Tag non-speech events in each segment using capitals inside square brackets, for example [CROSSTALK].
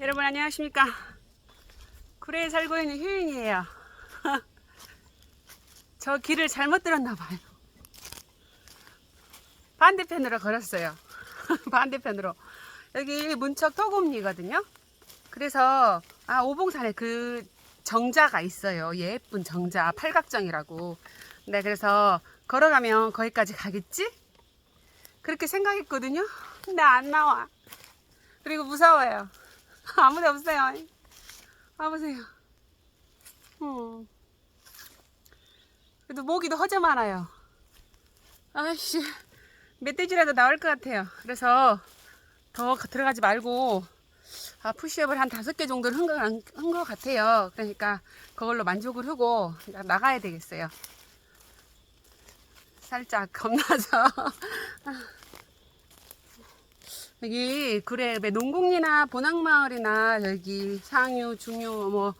여러분 안녕하십니까? 구례에 살고 있는 효인이에요. [LAUGHS] 저 길을 잘못 들었나 봐요. 반대편으로 걸었어요. [LAUGHS] 반대편으로. 여기 문척 토금리거든요. 그래서 아 오봉산에 그 정자가 있어요. 예쁜 정자 팔각정이라고. 네 그래서 걸어가면 거기까지 가겠지? 그렇게 생각했거든요. 근데 안 나와. 그리고 무서워요 [LAUGHS] 아무도 없어요. 와보세요. 음. 그래도 모기도 허저 많아요. 아이씨, 멧돼지라도 나올 것 같아요. 그래서 더 들어가지 말고 아, 푸시업을 한 다섯 개 정도를 한것 것 같아요. 그러니까 그걸로 만족을 하고 나가야 되겠어요. 살짝 겁나서. [LAUGHS] 여기 그래 왜 농곡리나 본항마을이나 여기 상유 중유 뭐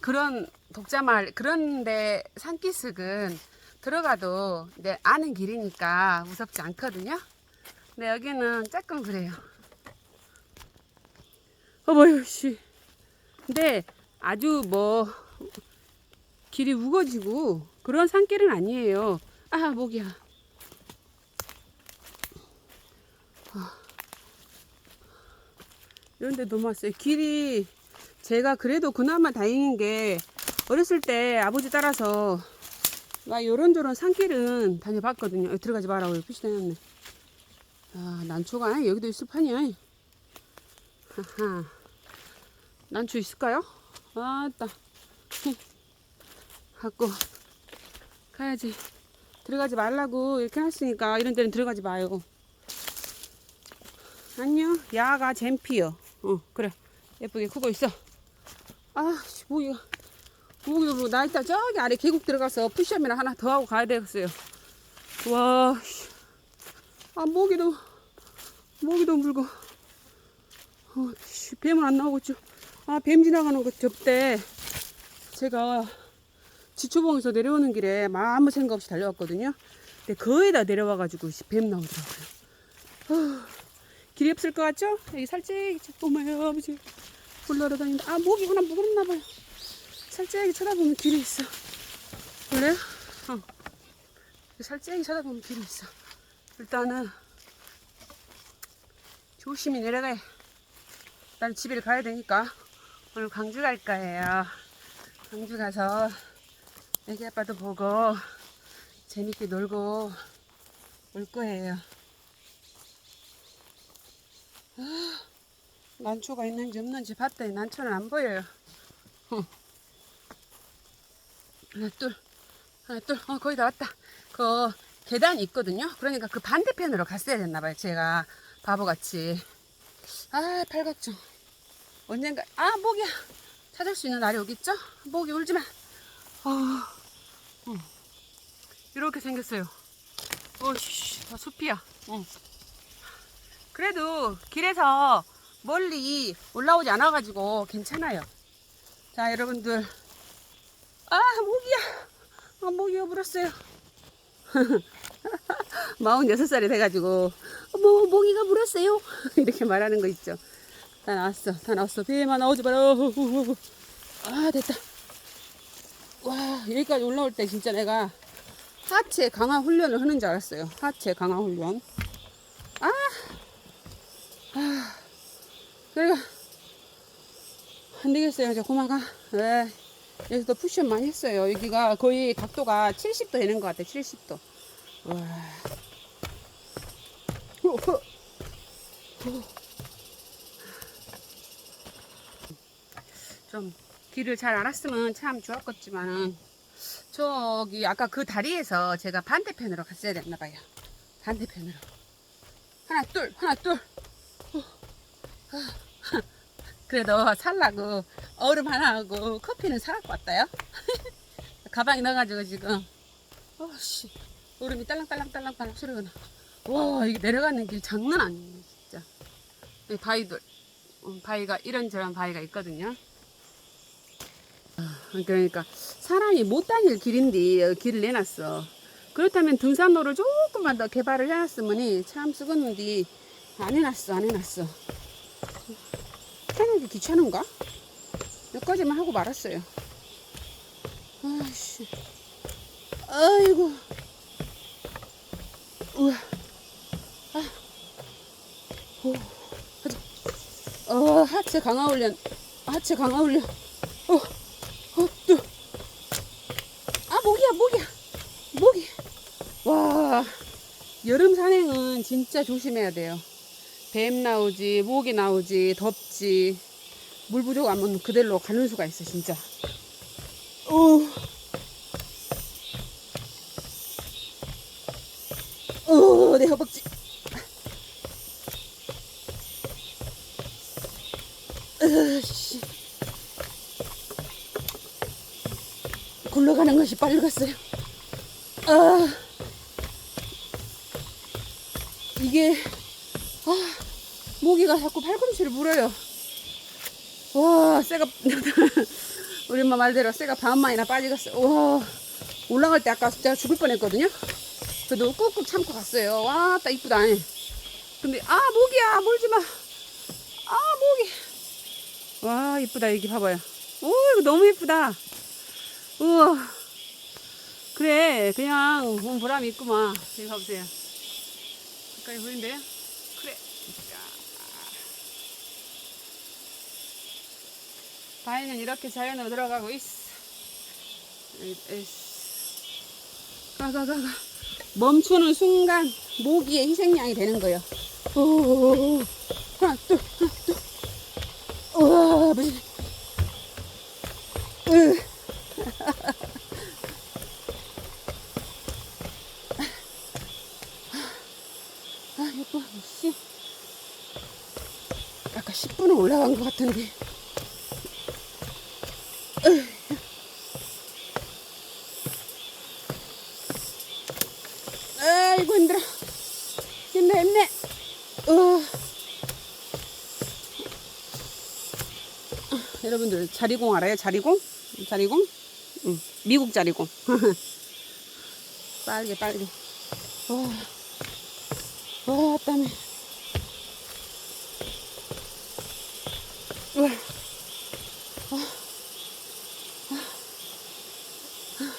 그런 독자마을 그런데 산기슭은 들어가도 내 아는 길이니까 무섭지 않거든요. 근데 여기는 조금 그래요. 어머요 씨. 근데 아주 뭐 길이 우거지고 그런 산길은 아니에요. 아 목이야. 이런 데 너무 왔어요. 길이 제가 그래도 그나마 다행인 게 어렸을 때 아버지 따라서 막 요런저런 산길은 다녀봤거든요. 여기 들어가지 마라고 표시 다녔네. 아, 난초가 여기도 있을 판이야. 하하. 난초 있을까요? 아따. [LAUGHS] 갖고 가야지. 들어가지 말라고 이렇게 했으니까 이런 데는 들어가지 마요. 안녕. 야가 잼피요. 어, 그래. 예쁘게 크고 있어. 아, 씨, 모기가. 모기도 뭐, 나 이따 저기 아래 계곡 들어가서 푸시업이나 하나 더 하고 가야 되겠어요. 와, 씨. 아, 모기도, 모기도 물고. 어, 씨, 뱀은 안 나오고 있죠. 아, 뱀 지나가는 거 접대. 제가 지초봉에서 내려오는 길에 아무 생각 없이 달려왔거든요. 근데 거의 다 내려와가지고 씨, 뱀 나오더라고요. 어. 길이 없을 것 같죠? 여기 살짝이 어머요 아버지 올라러 다닌다 아 모기구나 무겁나봐요. 살짝이 쳐다보면 길이 있어. 그래요? 어. 살짝이 쳐다보면 길이 있어. 일단은 조심히 내려가야 일단 집에 가야 되니까 오늘 광주 갈 거예요. 광주 가서 애기 아빠도 보고 재밌게 놀고 올 거예요 난초가 있는지 없는지 봤더니 난초는 안 보여요. 어. 하나 둘 하나 둘 어, 거의 다 왔다. 그 계단이 있거든요. 그러니까 그 반대편으로 갔어야 됐나 봐요. 제가 바보같이. 아 팔각정. 언젠가 아 모기야 찾을 수 있는 날이 오겠죠? 모기 울지 마. 어, 어. 이렇게 생겼어요. 오씨 다 숲이야. 어. 그래도 길에서 멀리 올라오지 않아가지고 괜찮아요. 자, 여러분들. 아, 모기야. 아, 모기가 물었어요. [LAUGHS] 46살이 돼가지고, 어머, 모기가 물었어요. [LAUGHS] 이렇게 말하는 거 있죠. 다 나왔어. 다 나왔어. 배만 나오지 마라. 아, 됐다. 와, 여기까지 올라올 때 진짜 내가 하체 강화 훈련을 하는 줄 알았어요. 하체 강화 훈련. 아, 아, 그래가 안 되겠어요. 이제 고마가. 네. 여기서 푸시업 많이 했어요. 여기가 거의 각도가 70도 되는 것 같아. 70도. 와. 어, 어. 좀 길을 잘 알았으면 참 좋았겠지만은 저기 아까 그 다리에서 제가 반대편으로 갔어야 됐나 봐요. 반대편으로. 하나 둘 하나 둘. 그래도 살라고 얼음 하나 하고 커피는 사갖고 왔다요. [LAUGHS] 가방에 넣어가지고 지금 어씨 얼음이 딸랑딸랑딸랑딸랑 소리가 나. 와 이게 내려가는 길 장난 아니에요 진짜. 이 바위들 음, 바위가 이런저런 바위가 있거든요. 아, 그러니까 사람이 못 다닐 길인데 길을 내놨어. 그렇다면 등산로를 조금만 더 개발을 해놨으면 참 쓰겠는데 안 해놨어 안 해놨어. 해야지 하기 귀찮은가? 여기까지만 하고 말았어요. 아씨. 아이고. 우와. 아. 오. 가자. 어, 하체 강화 훈련. 하체 강화 훈련. 어. 어, 또. 아, 목이야, 목이야. 목이. 와. 여름 산행은 진짜 조심해야 돼요. 뱀 나오지, 모기 나오지, 덥지. 물 부족하면 그대로 가는 수가 있어, 진짜. 오. 오, 내 허벅지. 으씨. 굴러가는 것이 빨리 갔어요. 아. 이게, 아, 모기가 자꾸 팔꿈치를 물어요. 와, 쇠가, [LAUGHS] 우리 엄마 말대로 쇠가 반만이나 빠지겠어. 와, 올라갈 때 아까 진짜 죽을 뻔 했거든요. 그래도 꾹꾹 참고 갔어요. 와, 딱 이쁘다. 근데, 아, 모기야, 물지 마. 아, 모기. 와, 이쁘다. 여기 봐봐요. 오, 이거 너무 이쁘다. 우와. 그래, 그냥 본 보람이 있구만. 여기 봐보세요. 가까이 보이는데요? 그래. 자. 바위는 이렇게 자연으로 들어가고 있어. 에이, 에이씨. 가, 가, 가, 가. 멈추는 순간 모기의 희생양이 되는 거예요. 오, 하나, 둘, 하나, 둘. 우와, 무슨. 으. 아, 예뻐. 씨. 아까 10분은 올라간 것 같은데. 으. 아이고, 힘들어. 힘내, 힘내. 어. 아, 여러분들, 자리공 알아요? 자리공? 자리공? 응, 미국 자리공. 빨개, 빨개. 와. 와. 아. 아.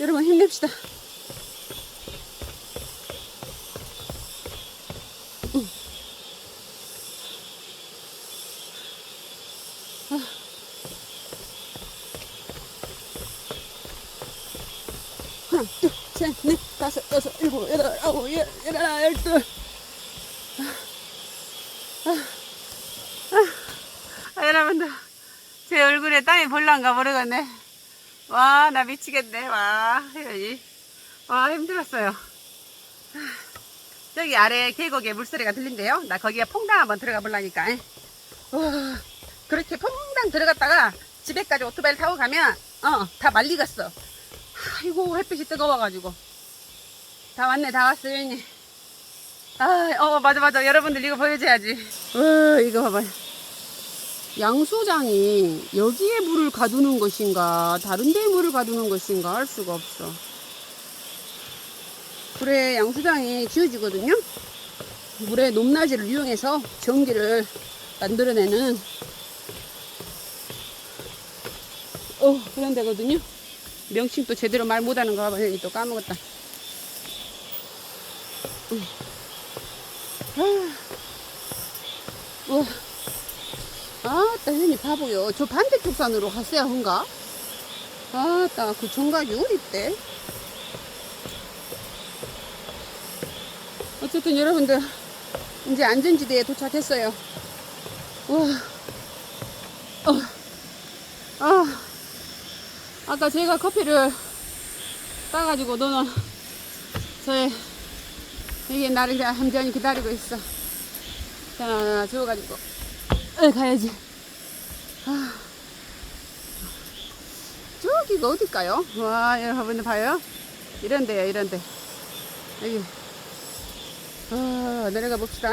여러분 힘냅시다. 응. 아. 하나, 둘, 셋, 넷, 다섯, 여섯, 일곱, 열, 열하나, 열둘. 아, 여러분들, 제 얼굴에 땀이 벌란가 모르겠네. 와, 나 미치겠네. 와, 이, 와, 힘들었어요. 저기 아래 계곡에 물소리가 들린대요. 나 거기에 퐁당 한번 들어가 보려니까. 와, 그렇게 퐁당 들어갔다가 집에까지 오토바이를 타고 가면, 어, 다 말리겠어. 아이고, 햇빛이 뜨거워가지고. 다 왔네, 다 왔어, 여인이. 아, 어, 맞아, 맞아. 여러분들 이거 보여줘야지. 어, 이거 봐봐요. 양수장이 여기에 물을 가두는 것인가, 다른 데 물을 가두는 것인가 알 수가 없어. 그래, 양수장이 지어지거든요. 물의 높낮이를 이용해서 전기를 만들어내는, 어, 그런 데거든요. 명칭 또 제대로 말 못하는 거 봐봐. 여기 또 까먹었다. 아, 우와. 아따, 현이 바보요. 저 반대쪽 산으로 갔어야 한가? 아따, 그 정각이 어딨대? 어쨌든 여러분들, 이제 안전지대에 도착했어요. 우와. 어. 아. 아까 제가 커피를 따가지고 너는 저의 여기 나를 함정히 기다리고 있어. 자, 주워가지고 에 가야지. 아. 저기가 어딜까요? 와, 여러분들 봐요. 이런데요, 이런데. 여기. 어, 내려가 봅시다.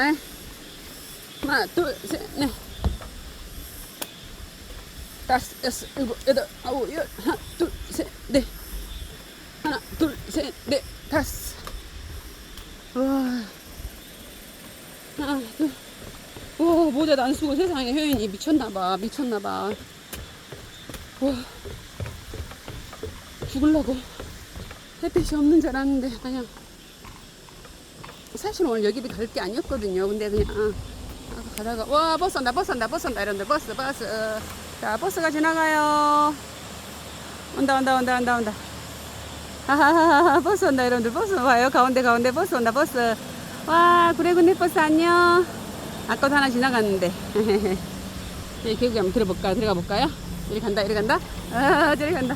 하나, 둘, 셋, 넷. 다섯, 여섯, 일곱, 여덟, 아홉, 열, 하나, 둘, 셋, 넷. 하나, 둘, 셋, 넷, 다섯. 와. 하나, 둘. 와, 아이고 모자도 안 쓰고 세상에 효연이 미쳤나봐 미쳤나봐. 와. 죽을라고. 햇빛이 없는 줄 알았는데 그냥. 사실 오늘 여기를 갈 게 아니었거든요. 근데 그냥 아까 가다가 와 버스 온다 버스 온다 버스 온다 이런데 버스 버스. 자 버스가 지나가요. 온다 온다 온다 온다 온다 하하하하 버스 온다 여러분들. 버스 와요. 가운데 가운데 버스 온다 버스. 와 구례군내 버스 안녕. 아까도 하나 지나갔는데. [LAUGHS] 여기 계곡에 한번 들어볼까 들어가 볼까요? 이리 간다 이리 간다. 아 저리 간다.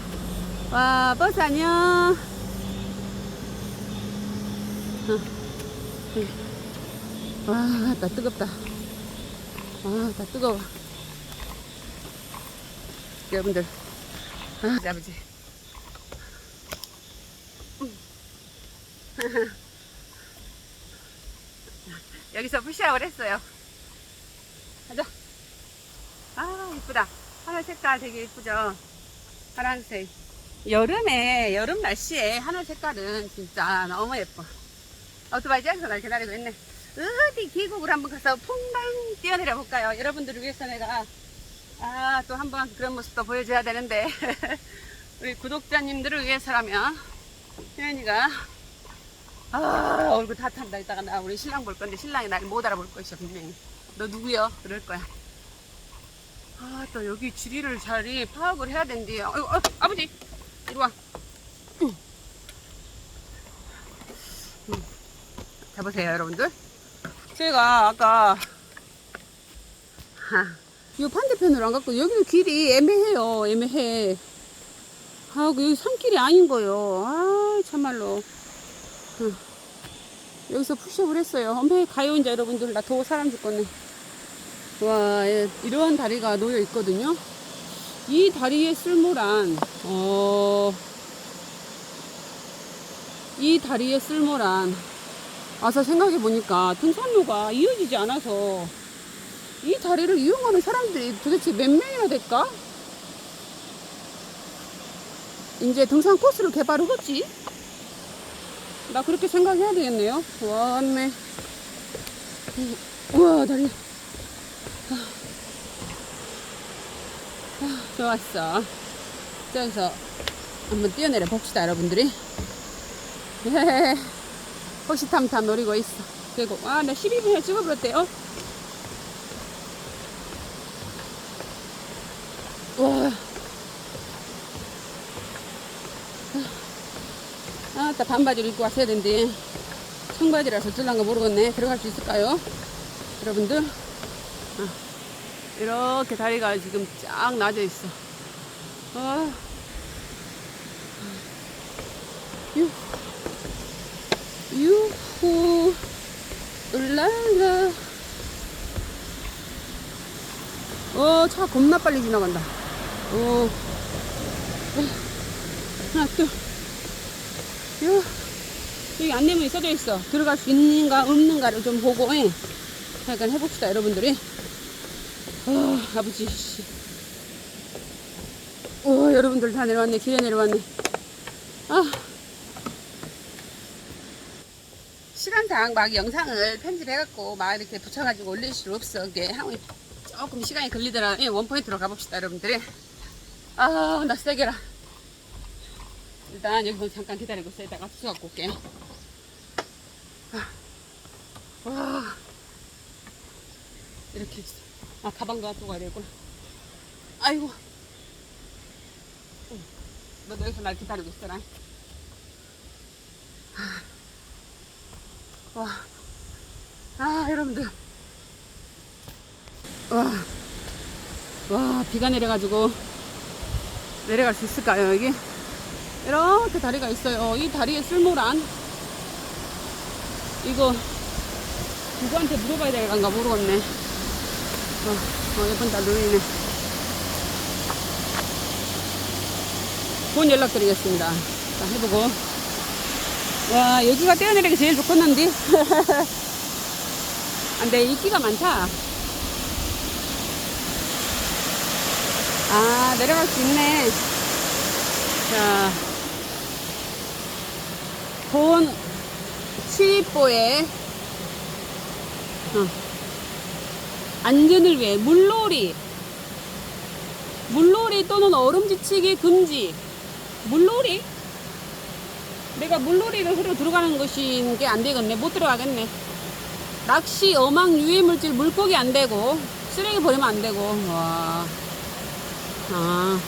와 버스 안녕. 어. 와나 뜨겁다. 와나 뜨거워. 여러분들. 아 아버지 [LAUGHS] 여기서 푸시업을 했어요. 가자. 아, 이쁘다. 하늘 색깔 되게 이쁘죠? 파란색. 여름에, 여름 날씨에 하늘 색깔은 진짜 너무 예뻐. 오토바이 잭서 날 기다리고 있네. 어디 계곡을 한번 가서 퐁당 뛰어내려 볼까요? 여러분들을 위해서 내가, 아, 또 한번 그런 모습도 보여줘야 되는데. [LAUGHS] 우리 구독자님들을 위해서라면, 혜연이가 아 얼굴 다 탄다 이따가 나 우리 신랑 볼 건데 신랑이 나를 못 알아볼 것이야 분명히 너 누구여 그럴 거야 아 또 여기 지리를 자리 파악을 해야 된대요 어, 어, 아버지 이리 와 응. 응. 자 보세요 여러분들 제가 아까 [LAUGHS] 하, 이 반대편으로 안 갔고 여기도 길이 애매해요 애매해 아, 그 여기 산길이 아닌 거요. 아, 참말로. 응. 여기서 푸시업을 했어요. 엄청 가요, 이제 여러분들. 나 더워 사람 죽겠네. 와, 예, 이러한 다리가 놓여 있거든요. 이 다리의 쓸모란, 어, 이 다리의 쓸모란, 와서 생각해 보니까 등산로가 이어지지 않아서 이 다리를 이용하는 사람들이 도대체 몇 명이나 될까? 이제 등산 코스를 개발하겠지? 나 그렇게 생각해야 되겠네요. 왔네. 우와, 다리. 아, 아, 좋았어. 저기서 한번 뛰어내려 봅시다, 여러분들이. 예. 호시탐탐 노리고 있어. 그리고, 아, 나 12분에 찍어버렸대요. 와. 아, 따 반바지를 입고 왔어야 된대. 청바지라서 거 모르겠네. 들어갈 수 있을까요? 여러분들. 아, 이렇게 다리가 지금 쫙 나져 있어. 아. 유. 유후. 울랄라. 어, 차 겁나 빨리 지나간다. 어. 하나, 둘. 요, 여기 안내문이 써져 있어. 들어갈 수 있는가 없는가를 좀 보고, 예. 약간 해봅시다, 여러분들이. 어, 아버지, 씨. 어, 여러분들 다 내려왔네. 길에 내려왔네. 아. 시간당 막 영상을 편집해갖고 막 이렇게 붙여가지고 올릴 수 없어. 이게 조금 시간이 걸리더라. 예, 원포인트로 가봅시다, 여러분들이. 아, 나 세게라. 일단 여기서 잠깐 기다리고 있어. 이따가 수갖고 올게. 아, 와. 이렇게 있어. 아, 가방도 놔두고 가야 되겠구나. 아이고. 응. 너 여기서 날 기다리고 있어라. 아. 와. 아, 여러분들. 와. 와, 비가 내려가지고 내려갈 수 있을까요, 여기? 이렇게 다리가 있어요. 이 다리의 쓸모란 이거 누구한테 물어봐야 될건가 모르겠네. 어, 어 예쁜 달 누이네. 본 연락드리겠습니다. 자, 해보고. 와, 여기가 떼어내리기 제일 좋겠는데. [LAUGHS] 근데 인기가 많다. 아, 내려갈 수 있네. 자, 본 치보에 어. 안전을 위해 물놀이 물놀이 또는 얼음지치기 금지 물놀이? 내가 물놀이를 하러 들어가는 것인 게 안 되겠네 못 들어가겠네 낚시 어망 유해물질 물고기 안 되고 쓰레기 버리면 안 되고 와. 아.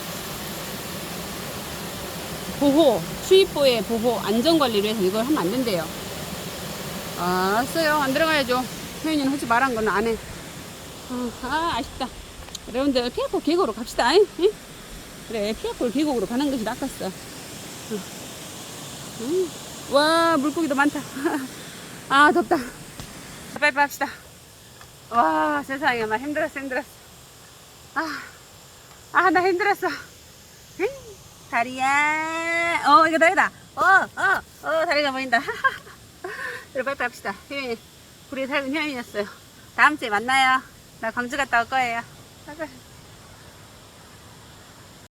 보호 수입보의 보호 안전관리를 위해서 이걸 하면 안 된대요 아, 알았어요. 안 들어가야죠. 표현이는 하지 말한 건 안 해. 어, 아, 아쉽다. 여러분들, 피아골 계곡으로 갑시다. 잉? 응? 그래, 피아골 계곡으로 가는 것이 낫겠어. 응. 응. 와, 물고기도 많다. [LAUGHS] 아, 덥다. 빨리 합시다. 와, 세상에, 나 힘들었어, 힘들었어. 아, 아, 나 힘들었어. 응? 다리야. 어, 이거 다리다. 어, 어, 어, 다리가 보인다. [LAUGHS] 그래, 빨리 합시다. 효연이, 불이 살은 효연이었어요. 다음 주에 만나요. 나 광주 갔다 올 거예요.拜拜。